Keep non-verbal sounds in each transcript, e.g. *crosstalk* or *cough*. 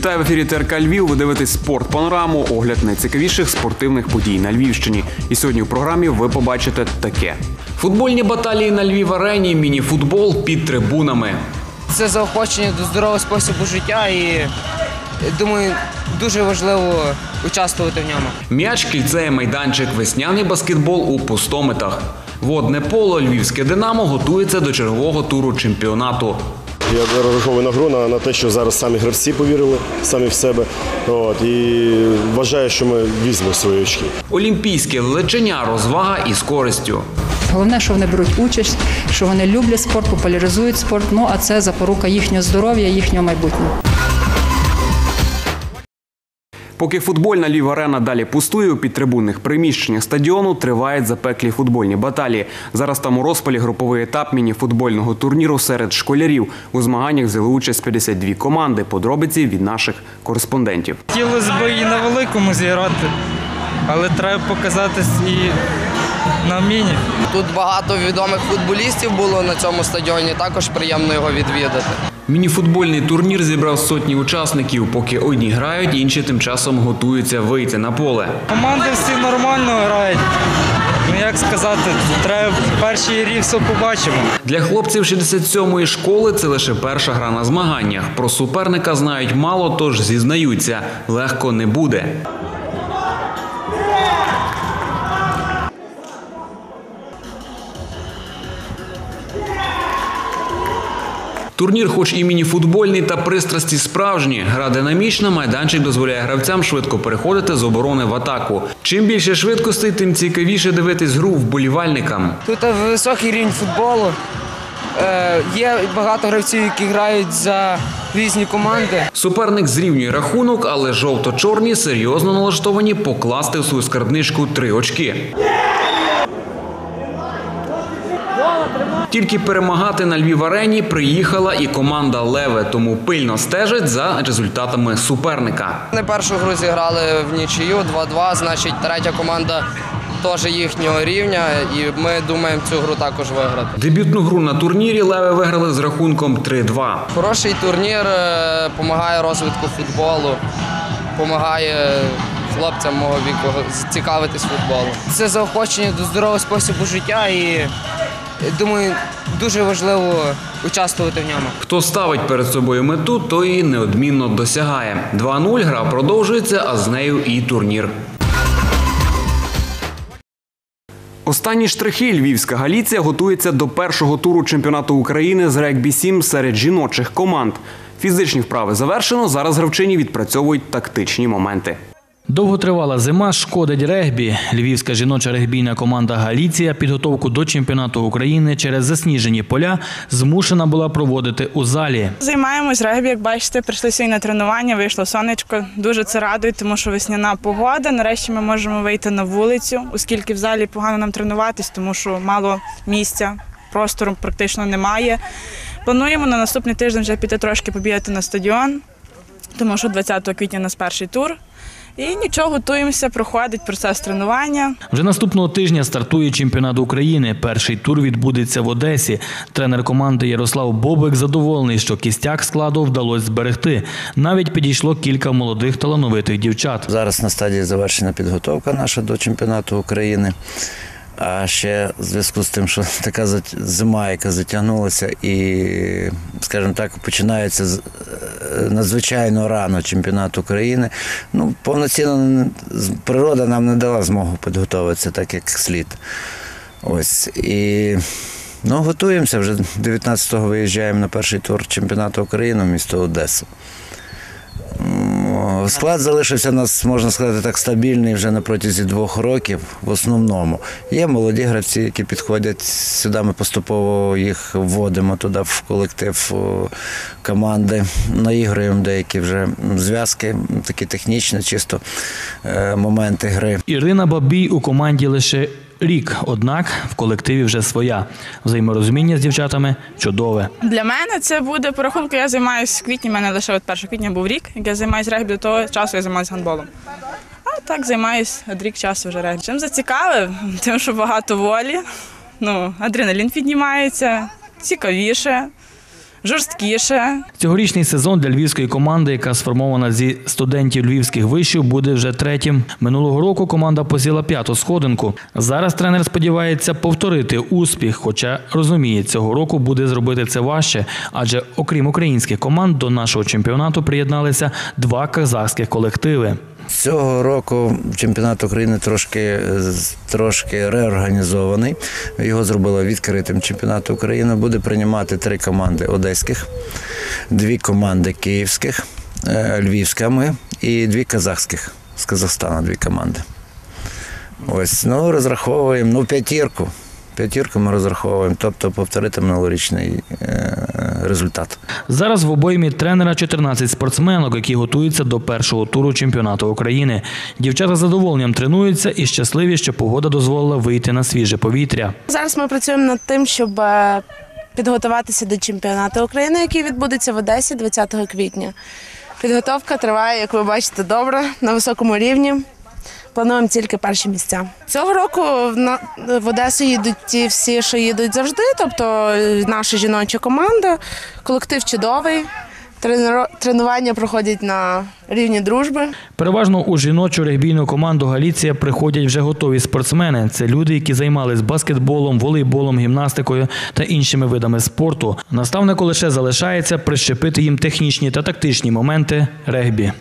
Вітаю в ефірі ТРК Львів. Ви дивитесь спорт панораму, огляд найцікавіших спортивних подій на Львівщині. І сьогодні в програмі ви побачите таке: футбольні баталії на Львів арені, міні-футбол під трибунами. Це заохочення до здорового способу життя і думаю, дуже важливо участвувати в ньому. М'яч, кільце, майданчик, весняний баскетбол у пустометах. Водне поло, львівське Динамо готується до чергового туру чемпіонату. Я розраховую на гру на, на те, що зараз самі гравці повірили самі в себе. От, і вважаю, що ми візьмемо свої очки. Олімпійське влечення, розвага із користю. Головне, що вони беруть участь, що вони люблять спорт, популяризують спорт. Ну а це запорука їхнього здоров'я, їхнього майбутнього. Поки футбольна Львів-арена далі пустує у підтрибунних приміщеннях стадіону, тривають запеклі футбольні баталії. Зараз там у розпалі груповий етап міні-футбольного турніру серед школярів. У змаганнях взяли участь 52 команди. Подробиці від наших кореспондентів. Хотілося б і на великому зіграти, але треба показатись і на міні. Тут багато відомих футболістів було на цьому стадіоні, також приємно його відвідати. Міні-футбольний турнір зібрав сотні учасників. Поки одні грають, інші тим часом готуються вийти на поле. Команди всі нормально грають. Ну як сказати, треба в першій грі все побачимо. Для хлопців 67-ї школи це лише перша гра на змаганнях. Про суперника знають мало, тож зізнаються, легко не буде. Турнір, хоч і міні-футбольний та пристрасті справжні, гра динамічна, майданчик дозволяє гравцям швидко переходити з оборони в атаку. Чим більше швидкостей, тим цікавіше дивитись гру вболівальникам. Тут високий рівень футболу. Е, є багато гравців, які грають за різні команди. Суперник зрівнює рахунок, але жовто-чорні серйозно налаштовані покласти в свою скарбничку три очки. Тільки перемагати на Львів арені приїхала і команда Леве, тому пильно стежить за результатами суперника. Вони першу гру зіграли в нічию 2-2, значить третя команда теж їхнього рівня, і ми думаємо цю гру також виграти. Дебютну гру на турнірі Леве виграли з рахунком 3-2. Хороший турнір допомагає розвитку футболу, допомагає хлопцям мого віку цікавитись футболом. Це заохочення до здорового способу життя і думаю, дуже важливо участвувати в ньому. Хто ставить перед собою мету, той неодмінно досягає. 2-0 гра продовжується, а з нею і турнір. Останні штрихи Львівська Галіція готується до першого туру чемпіонату України з регбі 7 серед жіночих команд. Фізичні вправи завершено. Зараз гравчині відпрацьовують тактичні моменти. Довготривала зима шкодить регбі. Львівська жіноча регбійна команда Галіція підготовку до чемпіонату України через засніжені поля змушена була проводити у залі. Займаємось регбі, як бачите, прийшли сьогодні на тренування, вийшло сонечко. Дуже це радує, тому що весняна погода. Нарешті ми можемо вийти на вулицю, оскільки в залі погано нам тренуватись, тому що мало місця, простору практично немає. Плануємо на наступний тиждень вже піти трошки побігати на стадіон, тому що 20 квітня у нас перший тур. І нічого, готуємося, проходить процес тренування. Вже наступного тижня стартує чемпіонат України. Перший тур відбудеться в Одесі. Тренер команди Ярослав Бобик задоволений, що кістяк складу вдалося зберегти. Навіть підійшло кілька молодих талановитих дівчат. Зараз на стадії завершена підготовка наша до чемпіонату України. А ще в зв'язку з тим, що *laughs* така зима, яка затягнулася, і, скажімо так, починається е, надзвичайно рано чемпіонат України. Ну, повноцінно природа нам не дала змогу підготуватися так, як слід. Ось. І ну, готуємося. Вже 19-го виїжджаємо на перший тур чемпіонату України в місто Одесу. Склад залишився у нас, можна сказати, так стабільний вже на протязі двох років в основному. Є молоді гравці, які підходять сюди. Ми поступово їх вводимо туди в колектив команди. Наігруємо деякі вже зв'язки, такі технічні, чисто е, моменти гри. Ірина Бабій у команді лише рік, однак в колективі вже своя. Взаєморозуміння з дівчатами чудове. Для мене це буде по рахунку. Я займаюся в квітні. Мене лише от 1 квітня був рік, як я займаюся регбі, до того часу я займаюся гандболом. А так займаюся рік часу вже регбі. Чим зацікавив? Тим, що багато волі. Ну, адреналін піднімається, цікавіше. Жорсткіше. Цьогорічний сезон для львівської команди, яка сформована зі студентів львівських вишів, буде вже третім. Минулого року команда посіла п'яту сходинку. Зараз тренер сподівається повторити успіх, хоча розуміє, цього року буде зробити це важче, адже окрім українських команд до нашого чемпіонату приєдналися два казахських колективи. Цього року чемпіонат України трошки, трошки реорганізований. Його зробили відкритим чемпіонат України. Буде приймати три команди одеських, дві команди київських, е, львівська ми і дві казахських. З Казахстана дві команди. Ось, ну, розраховуємо, ну, п'ятірку. П'ятірку ми розраховуємо, тобто повторити минулорічний е, результат. Зараз в обоймі тренера 14 спортсменок, які готуються до першого туру чемпіонату України. Дівчата з задоволенням тренуються і щасливі, що погода дозволила вийти на свіже повітря. Зараз ми працюємо над тим, щоб е, підготуватися до чемпіонату України, який відбудеться в Одесі 20 квітня. Підготовка триває, як ви бачите, добре, на високому рівні. Плануємо тільки перші місця. Цього року в на- в Одесу їдуть ті всі, що їдуть завжди. Тобто е, наша жіноча команда, колектив чудовий. Тренування проходять на рівні дружби. Переважно у жіночу регбійну команду Галіція приходять вже готові спортсмени. Це люди, які займались баскетболом, волейболом, гімнастикою та іншими видами спорту. Наставнику лише залишається прищепити їм технічні та тактичні моменти регбі.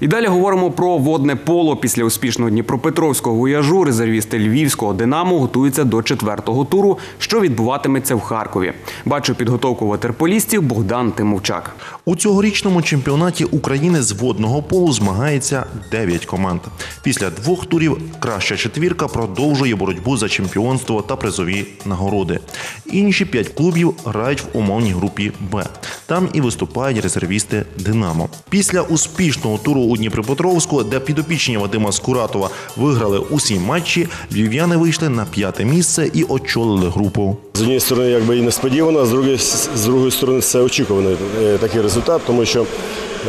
І далі говоримо про водне поло. Після успішного Дніпропетровського вояжу резервісти львівського Динамо готуються до четвертого туру, що відбуватиметься в Харкові. Бачу підготовку ватерполістів Богдан Тимовчак. У цьогорічному чемпіонаті України з водного полу змагається 9 команд. Після двох турів краща четвірка продовжує боротьбу за чемпіонство та призові нагороди. Інші п'ять клубів грають в умовній групі Б. Там і виступають резервісти Динамо. Після успішного туру у Дніпропетровську, де підопічні Вадима Скуратова виграли усі матчі, львів'яни вийшли на п'яте місце і очолили групу. З однієї сторони, якби і несподівано, з другої, з другої сторони, це очікуваний е, такий результат, тому що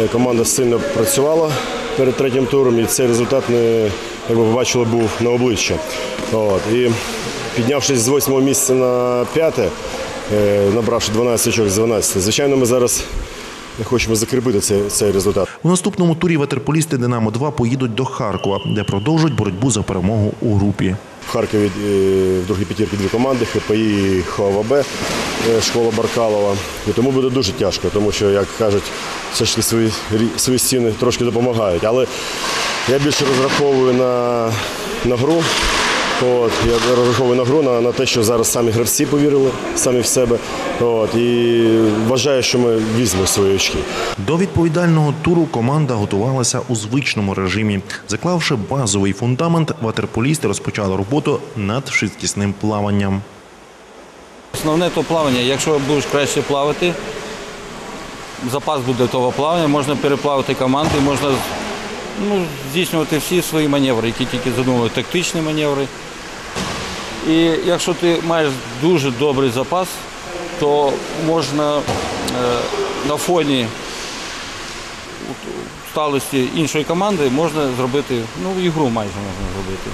е, команда сильно працювала перед третім туром, і цей результат не як ви побачили, був на обличчя. От. І піднявшись з восьмого місця на п'яте, е, набравши 12 очок з 12, звичайно, ми зараз хочемо закріпити цей, цей результат. У наступному турі ватерполісти Динамо 2 поїдуть до Харкова, де продовжують боротьбу за перемогу у групі. В Харкові е, в другій п'ятірці дві команди ХПІ і ХОВБ, е, школа Баркалова. І тому буде дуже тяжко, тому що, як кажуть, все ж таки свої, свої стіни трошки допомагають. Але я більше розраховую на, на гру. От, я розраховую на гру, на, на те, що зараз самі гравці повірили самі в себе. От, і вважаю, що ми візьмемо свої очки. До відповідального туру команда готувалася у звичному режимі. Заклавши базовий фундамент, ватерполісти розпочали роботу над швидкісним плаванням. Основне то плавання. Якщо будеш краще плавати, запас буде того плавання, можна переплавити команди, можна ну, здійснювати всі свої маневри, які тільки задумали, тактичні маневри. І якщо ти маєш дуже добрий запас, то можна е, на фоні сталості іншої команди можна зробити, ну, ігру майже можна зробити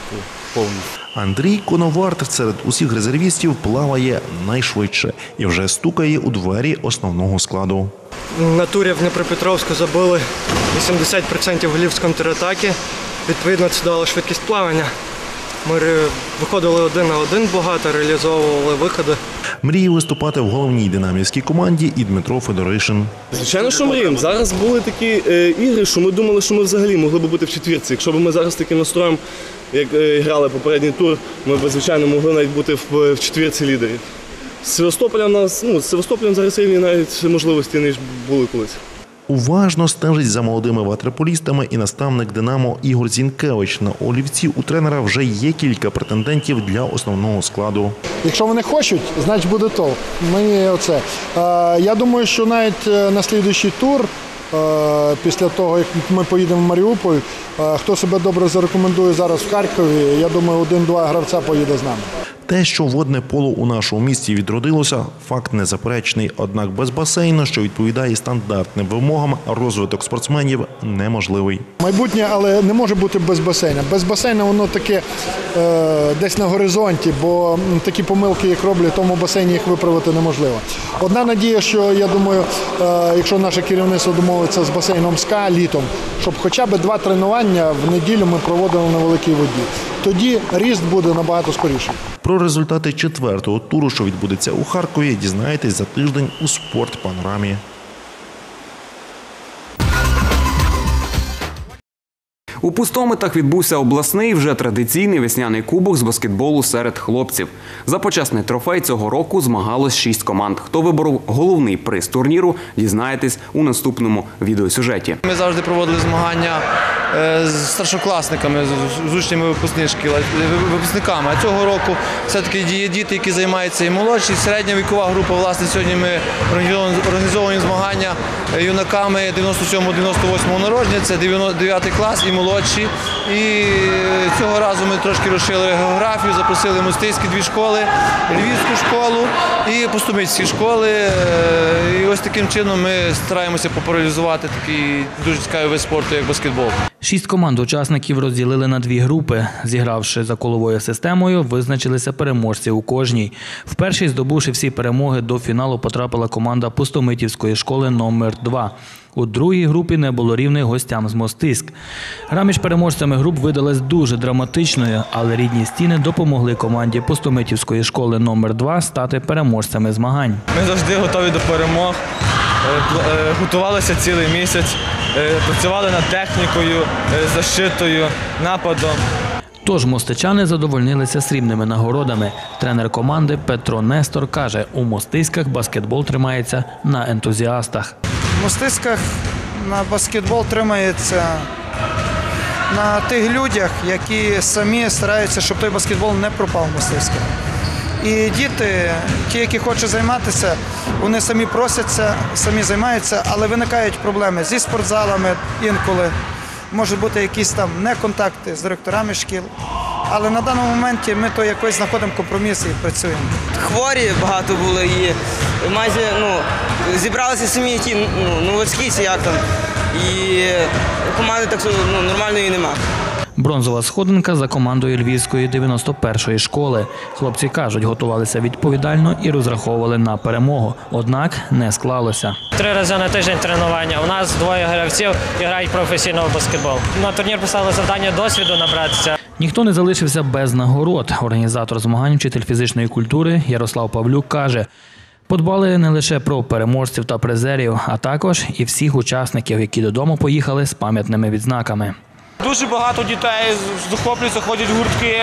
повністю. Андрій Коноварт серед усіх резервістів плаває найшвидше і вже стукає у двері основного складу. На турі в Дніпропетровську забили 80% голів з контратаки. Відповідно, це дало швидкість плавання. Ми виходили один на один багато, реалізовували виходи. Мріє виступати в головній динамівській команді і Дмитро Федоришин. Звичайно, що мріємо. Зараз були такі е, ігри, що ми думали, що ми взагалі могли б бути в четвірці. Якщо б ми зараз таким настроєм, як е, грали попередній тур, ми б, звичайно, могли навіть бути в, в четвірці лідерів. З Севастополем нас, ну, з Севастополем зараз рівні навіть можливості, ніж були колись. Уважно стежить за молодими ватерполістами і наставник Динамо Ігор Зінкевич. На олівці у тренера вже є кілька претендентів для основного складу. Якщо вони хочуть, значить буде то. Мені оце. Я думаю, що навіть е, на слідуючий тур, е, після того, як ми поїдемо в Маріуполь, е, хто себе добре зарекомендує зараз в Харкові, я думаю, один-два гравця поїде з нами. Те, що водне поло у нашому місті відродилося, факт незаперечний. Однак без басейну, що відповідає стандартним вимогам, розвиток спортсменів неможливий. Майбутнє, але не може бути без басейна. Без басейна воно таке е, десь на горизонті, бо такі помилки, як роблять, тому басейні їх виправити неможливо. Одна надія, що я думаю, е, якщо наше керівництво домовиться з басейном СКА літом, щоб хоча б два тренування в неділю ми проводили на великій воді. Тоді ріст буде набагато скоріший. Про результати четвертого туру, що відбудеться у Харкові, дізнаєтесь за тиждень у спорт У пустомитах відбувся обласний вже традиційний весняний кубок з баскетболу серед хлопців. За почесний трофей цього року змагалось шість команд. Хто виборов головний приз турніру, дізнаєтесь у наступному відеосюжеті. Ми завжди проводили змагання е, з старшокласниками, з- учнями випускниками. А цього року все-таки є діти, які займаються і молодші, і середня вікова група. Власне, сьогодні ми організовуємо змагання е, юнаками 97-98 народження, це 9 клас і молодші. І е, цього разу ми трошки розширили географію, запросили мостиські дві школи, львівську школу і постомицькі школи. Е, І ось таким чином ми стараємося популяризувати такий дуже цікавий вид спорту, як баскетбол. Шість команд учасників розділили на дві групи. Зігравши за коловою системою, визначилися переможці у кожній. В першій, здобувши всі перемоги, до фіналу потрапила команда Пустомитівської школи номер 2 У другій групі не було рівних гостям з Мостиськ. Гра між переможцями груп видалась дуже драматичною, але рідні стіни допомогли команді Пустомитівської школи номер 2 стати переможцями змагань. Ми завжди готові до перемог. Е, е, Готувалися цілий місяць, е, працювали над технікою, защитою, нападом. Тож мостичани задовольнилися срібними нагородами. Тренер команди Петро Нестор каже, у мостиськах баскетбол тримається на ентузіастах. В мостиськах на баскетбол тримається на тих людях, які самі стараються, щоб той баскетбол не пропав в мостиськах. І діти, ті, які хочуть займатися, вони самі просяться, самі займаються, але виникають проблеми зі спортзалами інколи. Можуть бути якісь там неконтакти з директорами шкіл. Але на даному моменті ми то якось знаходимо компроміс і працюємо. хворі багато було і майже ну, зібралися самі ті ну, новачки, чи як там. І команди так ну, нормальної нема. Бронзова сходинка за командою Львівської 91-ї школи. Хлопці кажуть, готувалися відповідально і розраховували на перемогу. Однак не склалося. Три рази на тиждень тренування. У нас двоє гравців і грають професійно в баскетбол. На турнір поставили завдання досвіду набратися. Ніхто не залишився без нагород. Організатор змагань, вчитель фізичної культури Ярослав Павлюк каже. Подбали не лише про переможців та призерів, а також і всіх учасників, які додому поїхали з пам'ятними відзнаками. Дуже багато дітей захоплюються, ходять в гуртки.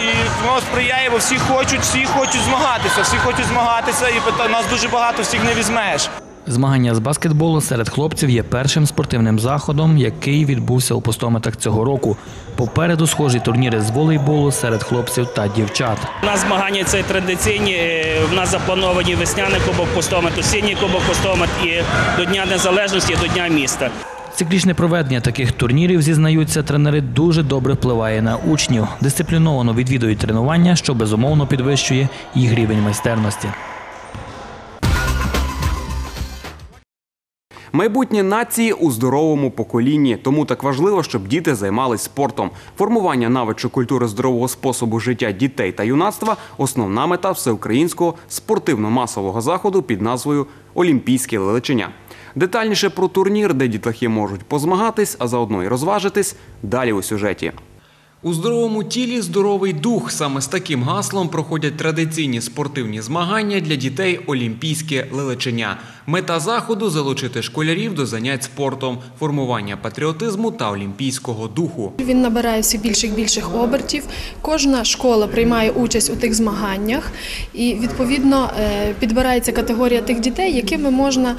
І воно сприяє, бо всі хочуть, всі хочуть змагатися, всі хочуть змагатися, і нас дуже багато, всіх не візьмеш. Змагання з баскетболу серед хлопців є першим спортивним заходом, який відбувся у пустомитах цього року. Попереду схожі турніри з волейболу серед хлопців та дівчат. У нас змагання це традиційні. е, У нас заплановані весняний кубок пустомет, осінній кубок пустомет і до Дня Незалежності, і до Дня міста. Циклічне проведення таких турнірів, зізнаються тренери, дуже добре впливає на учнів. Дисципліновано відвідують тренування, що безумовно підвищує їх рівень майстерності. Майбутнє нації у здоровому поколінні. Тому так важливо, щоб діти займались спортом. Формування навичок культури здорового способу життя дітей та юнацтва основна мета всеукраїнського спортивно-масового заходу під назвою Олімпійське лелечення. Детальніше про турнір, де дітлахи можуть позмагатись, а заодно й розважитись. Далі у сюжеті. У здоровому тілі здоровий дух. Саме з таким гаслом проходять традиційні спортивні змагання для дітей Олімпійське лелечення. Мета заходу залучити школярів до занять спортом, формування патріотизму та олімпійського духу. Він набирає все більших більших обертів. Кожна школа приймає участь у тих змаганнях, і відповідно е, підбирається категорія тих дітей, якими можна.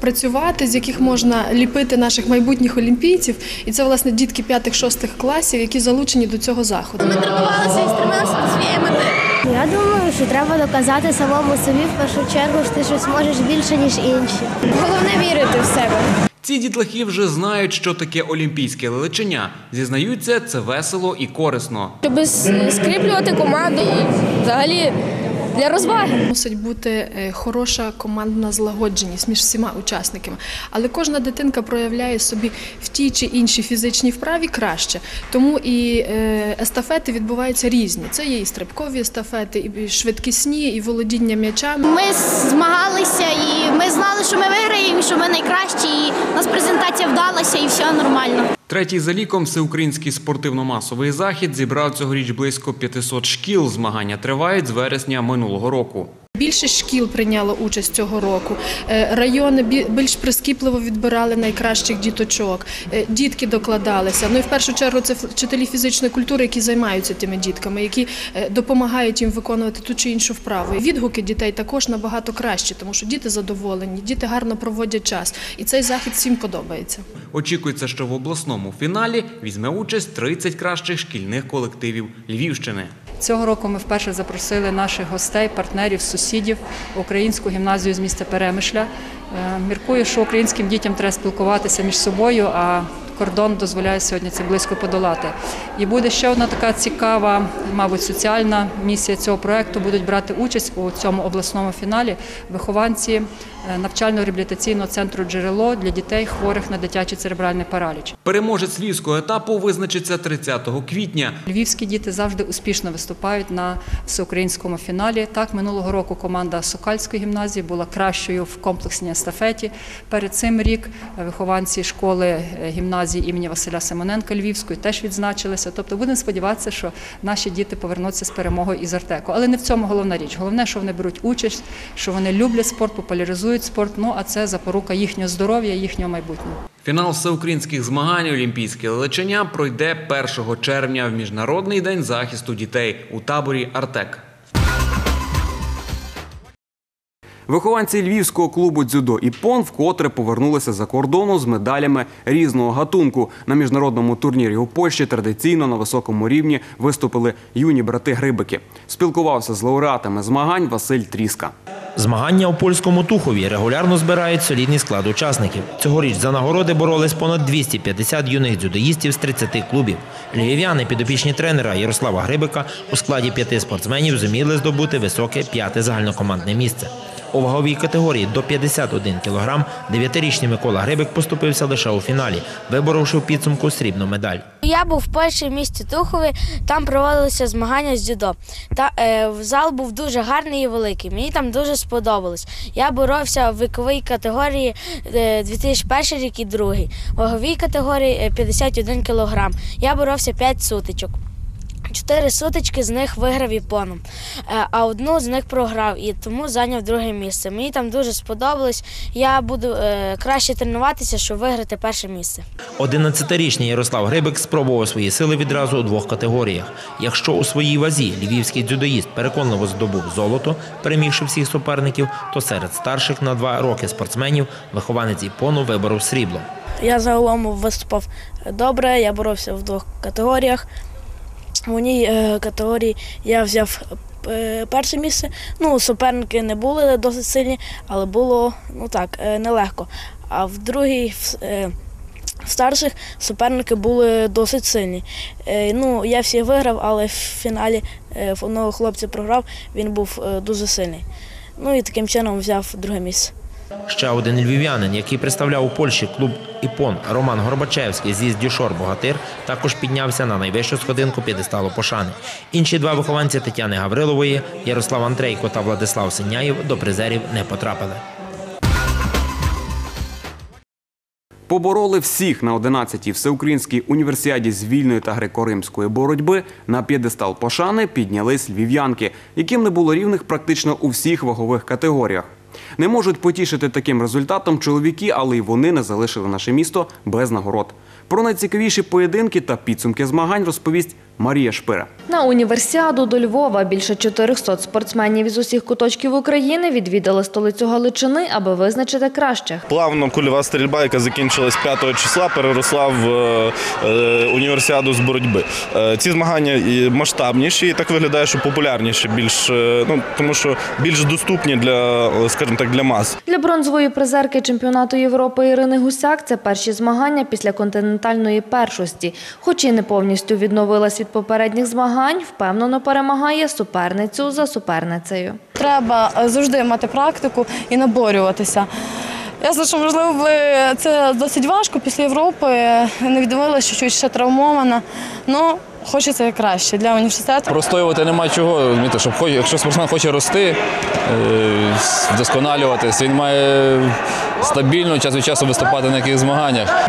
Працювати, з яких можна ліпити наших майбутніх олімпійців, і це власне дітки 5-6 класів, які залучені до цього заходу. Ми тренувалися і стремилися до своєї мети. Я думаю, що треба доказати самому собі в першу чергу, що ти щось можеш більше, ніж інші. Головне вірити в себе. Ці дітлахи вже знають, що таке олімпійське лелечення. Зізнаються, це весело і корисно. Щоб скріплювати команду і взагалі для розваги. Мусить бути е, хороша командна злагодженість між всіма учасниками. Але кожна дитинка проявляє собі в тій чи іншій фізичній вправі краще. Тому і е, естафети відбуваються різні. Це є і стрибкові естафети, і швидкісні, і володіння м'ячами. Ми змагалися і ми знали, що ми виграємо, що ми найкращі, і у нас презентація вдалася, і все нормально. Третій за ліком всеукраїнський спортивно-масовий захід зібрав цьогоріч близько 500 шкіл. Змагання тривають з вересня минулого року. Більше шкіл прийняло участь цього року. Е, Райони бі- більш прискіпливо відбирали найкращих діточок. Е, Дітки докладалися. Ну і в першу чергу це вчителі фізичної культури, які займаються тими дітками, які е, допомагають їм виконувати ту чи іншу вправу. Відгуки дітей також набагато кращі, тому що діти задоволені, діти гарно проводять час, і цей захід всім подобається. Очікується, що в обласному фіналі візьме участь 30 кращих шкільних колективів Львівщини. Цього року ми вперше запросили наших гостей, партнерів, сусідів українську гімназію з міста Перемишля. Е, Міркую, що українським дітям треба спілкуватися між собою, а кордон дозволяє сьогодні це близько подолати. І буде ще одна така цікава, мабуть, соціальна місія цього проекту. Будуть брати участь у цьому обласному фіналі вихованці навчально-реабілітаційного центру джерело для дітей, хворих на дитячий церебральний параліч. Переможець львівського етапу визначиться 30 квітня. Львівські діти завжди успішно виступають на всеукраїнському фіналі. Так, минулого року команда Сокальської гімназії була кращою в комплексній естафеті. Перед цим рік вихованці школи е, гімназії імені Василя Симоненка Львівської теж відзначилися. Тобто будемо сподіватися, що наші діти повернуться з перемогою із Артеку. Але не в цьому головна річ. Головне, що вони беруть участь, що вони люблять спорт, популяризують спорт. Ну а це запорука їхнього здоров'я, їхнього майбутнього. Фінал всеукраїнських змагань Олімпійське лечення пройде 1 червня в Міжнародний день захисту дітей у таборі Артек. Вихованці львівського клубу дзюдо «Іпон» вкотре повернулися за кордону з медалями різного гатунку. На міжнародному турнірі у Польщі традиційно на високому рівні виступили юні брати Грибики. Спілкувався з лауреатами змагань Василь Тріска. Змагання у польському Тухові регулярно збирають солідний склад учасників. Цьогоріч за нагороди боролись понад 250 юних дзюдоїстів з 30 клубів. Львів'яни, підопічні тренера Ярослава Грибика, у складі п'яти спортсменів зуміли здобути високе п'яте загальнокомандне місце. У ваговій категорії до 51 кг дев'ятирічний Микола Грибик поступився лише у фіналі, виборовши в підсумку срібну медаль. Я був в першому місті Тухові, там проводилися змагання з дзюдо. Та е, зал був дуже гарний і великий. Мені там дуже сподобалось. Я боровся в віковій категорії е, 2001 рік і другий. В ваговій категорії е, 51 кг. Я боровся 5 сутичок. Чотири сутички з них виграв Іпоном, Е, а одну з них програв і тому зайняв друге місце. Мені там дуже сподобалось. Я буду е, краще тренуватися, щоб виграти перше місце. 11-річний Ярослав Грибик спробував свої сили відразу у двох категоріях. Якщо у своїй вазі львівський дзюдоїст переконливо здобув золото, перемігши всіх суперників, то серед старших на два роки спортсменів вихованець Іпону виборов срібло. Я загалом виступав добре, я боровся в двох категоріях. В одній е, категорії я взяв е, перше місце. Ну, суперники не були досить сильні, але було ну так, е, нелегко. А в другій в, старших суперники були досить сильні. Ну, я всі виграв, але в фіналі одного хлопця програв, він був дуже сильний. Ну і таким чином взяв друге місце. Ще один львів'янин, який представляв у Польщі клуб Іпон Роман Горбачевський зі Дюшор Богатир, також піднявся на найвищу сходинку п'єдесталу пошани. Інші два вихованці Тетяни Гаврилової, Ярослав Андрейко та Владислав Синяєв до призерів не потрапили. Побороли всіх на 11-й всеукраїнській універсіаді з вільної та греко-римської боротьби. На п'єдестал пошани піднялись львів'янки, яким не було рівних практично у всіх вагових категоріях. Не можуть потішити таким результатом чоловіки, але й вони не залишили наше місто без нагород. Про найцікавіші поєдинки та підсумки змагань розповість Марія Шпира. На універсіаду до Львова більше 400 спортсменів із усіх куточків України відвідали столицю Галичини, аби визначити кращих. Плавно кульова стрільба, яка закінчилась 5 числа, переросла в е, е, універсіаду з боротьби. Е, ці змагання масштабніші, і так виглядає, що популярніші, більш ну тому що більш доступні для, скажімо так, для мас. Для бронзової призерки чемпіонату Європи Ірини Гусяк це перші змагання після континентальної першості. Хоч і не повністю відновилась від попередніх змагань, впевнено перемагає суперницю за суперницею. Треба е, завжди мати практику і наборюватися. Ясно, що можливо це досить важко після Європи. Не відмовилася, що чуть ще травмована. Ну хочеться краще для університету. Простоювати нема чого. розумієте, Щоб якщо спортсмен хоче рости, е, вдосконалюватись, він має стабільно час від часу виступати на яких змаганнях.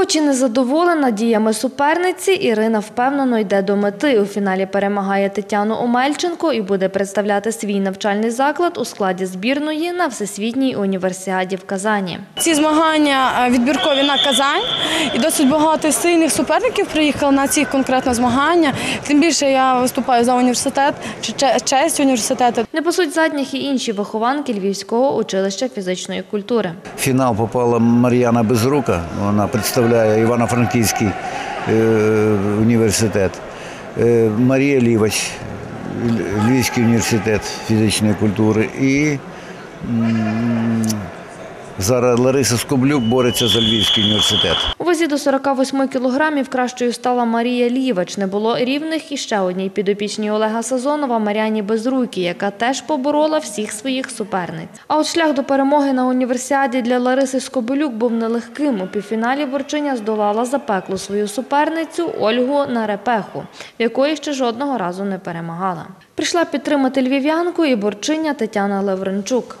Хоч і не задоволена діями суперниці, Ірина впевнено йде до мети. У фіналі перемагає Тетяну Омельченко і буде представляти свій навчальний заклад у складі збірної на Всесвітній універсіаді в Казані. Ці змагання е, відбіркові на Казань, і досить багато сильних суперників приїхало на ці конкретно змагання. Тим більше я виступаю за університет, чи че- честь університету. Не пасуть задніх і інші вихованки Львівського училища фізичної культури. Фінал попала Мар'яна Безрука, вона представляє Івано-Франківський е, університет. Е, Марія Лівач, Львівський університет фізичної культури. І зараз Лариса Скоблюк бореться за Львівський університет. У вазі до 48 кілограмів кращою стала Марія Лівач. Не було рівних і ще одній підопічній Олега Сазонова Мар'яні Безруйки, яка теж поборола всіх своїх суперниць. А от шлях до перемоги на універсіаді для Лариси Скобелюк був нелегким. У півфіналі борчиня здолала запеклу свою суперницю Ольгу Нарепеху, в якої ще жодного разу не перемагала. Прийшла підтримати львів'янку і борчиня Тетяна Лавренчук.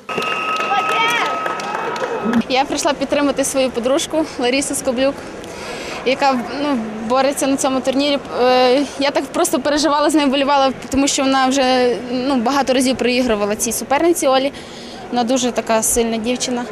Я прийшла підтримати свою подружку Ларісу Скоблюк, яка ну, бореться на цьому турнірі. Е, Я так просто переживала з нею, болівала, тому що вона вже ну, багато разів проігрувала цій суперниці Олі. Вона дуже така сильна дівчина.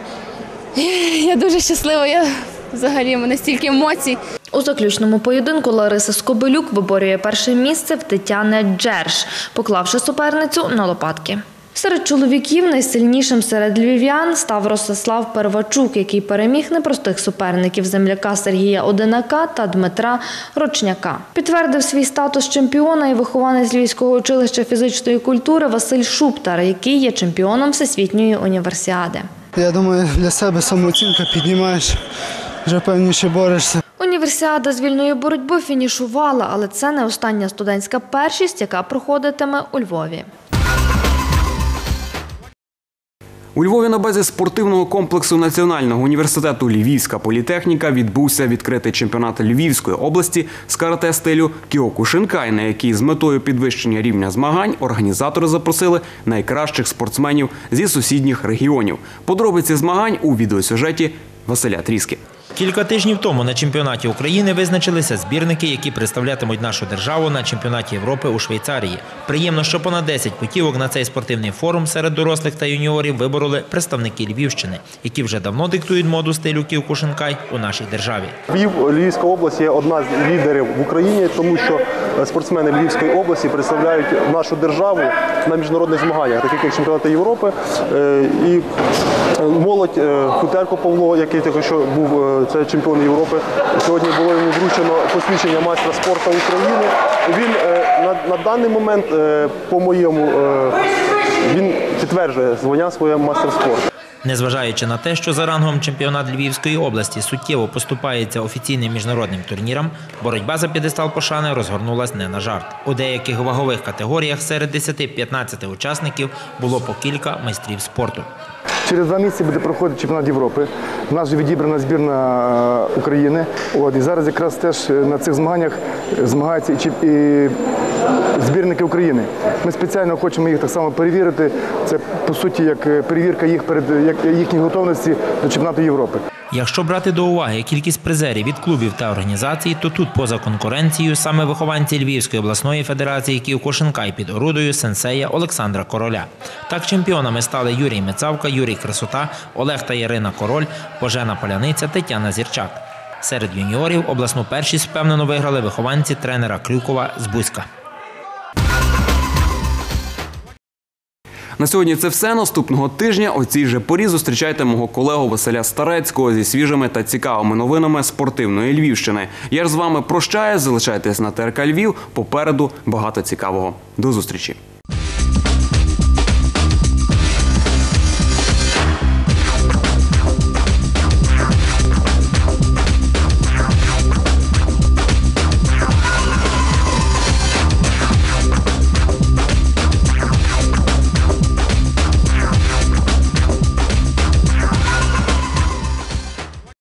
*laughs* Я дуже щаслива. Я взагалі мене стільки емоцій. У заключному поєдинку Лариса Скобелюк виборює перше місце в Тетяни Джерш, поклавши суперницю на лопатки. Серед чоловіків найсильнішим серед львів'ян став Ростислав Первачук, який переміг непростих суперників земляка Сергія Одинака та Дмитра Рочняка. Підтвердив свій статус чемпіона і вихованець Львівського училища фізичної культури Василь Шуптар, який є чемпіоном Всесвітньої універсіади. Я думаю, для себе самооцінка піднімаєш, вже певніше борешся. Універсіада з вільної боротьби фінішувала, але це не остання студентська першість, яка проходитиме у Львові. У Львові на базі спортивного комплексу Національного університету Львівська політехніка відбувся відкритий чемпіонат Львівської області з карате стилю Кіокушинкай, на який з метою підвищення рівня змагань організатори запросили найкращих спортсменів зі сусідніх регіонів. Подробиці змагань у відеосюжеті Василя Тріски. Кілька тижнів тому на чемпіонаті України визначилися збірники, які представлятимуть нашу державу на чемпіонаті Європи у Швейцарії. Приємно, що понад 10 путівок на цей спортивний форум серед дорослих та юніорів вибороли представники Львівщини, які вже давно диктують моду стилю ківкушинкай у нашій державі. Львів, Львівська область є одна з лідерів в Україні, тому що е, спортсмени Львівської області представляють нашу державу на міжнародних змаганнях, таких як чемпіонати Європи. Е, І молодь е, Хутерко Павло, який що був е, це чемпіон Європи. Сьогодні було йому вручено посвідчення майстра спорту України. Він е, на, на даний момент, по моєму, він підтверджує звання своє майстер спорту. Незважаючи на те, що за рангом чемпіонат Львівської області суттєво поступається офіційним міжнародним турнірам, боротьба за п'єдестал пошани розгорнулась не на жарт. У деяких вагових категоріях серед 10-15 учасників було по кілька майстрів спорту. Через два місяці буде проходити чемпіонат Європи. У нас вже відібрана збірна е, України. От, і зараз якраз теж на цих змаганнях змагаються і, і збірники України. Ми спеціально хочемо їх так само перевірити. Це по суті як е, перевірка їх перед як їхньої готовності до чемпіонату Європи. Якщо брати до уваги кількість призерів від клубів та організацій, то тут поза конкуренцією саме вихованці Львівської обласної федерації Кіокушинкай під орудою сенсея Олександра Короля. Так чемпіонами стали Юрій Мицавка, Юрій Красота, Олег та Ярина Король, Божена Поляниця, Тетяна Зірчак. Серед юніорів обласну першість впевнено виграли вихованці тренера Крюкова з Бузька. На сьогодні це все. Наступного тижня о цій же порі зустрічайте мого колегу Василя Старецького зі свіжими та цікавими новинами спортивної Львівщини. Я ж з вами прощаю, залишайтесь на ТРК Львів. Попереду багато цікавого. До зустрічі.